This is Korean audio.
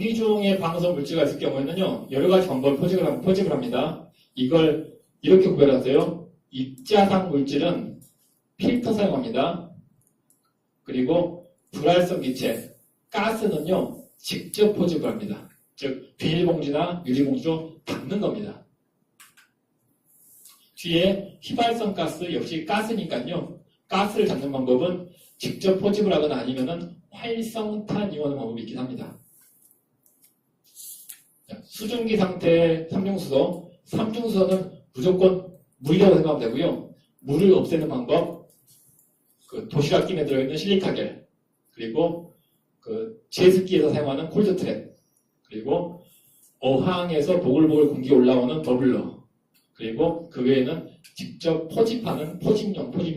이중의 방사 물질가 있을 경우에는요, 여러 가지 방법을 포집을, 합- 포집을 합니다. 이걸 이렇게 구별하세요. 입자상 물질은 필터 사용합니다. 그리고 불활성 기체, 가스는요, 직접 포집을 합니다. 즉, 비닐봉지나 유리봉지로 담는 겁니다. 뒤에 휘발성 가스 역시 가스니까요. 가스를 잡는 방법은 직접 포집을 하거나 아니면은 활성탄 이용하는 방법이 있긴 합니다. 자, 수증기 상태의 삼중수소, 삼중수소는 무조건 물이라고 생각하면 되고요. 물을 없애는 방법, 그 도시락 김에 들어있는 실리카겔, 그리고 그 제습기에서 사용하는 콜드트랩, 그리고 어항에서 보글보글 공기 올라오는 버블러, 그리고 그 외에는 직접 포집하는 포집용, 포집용입니다.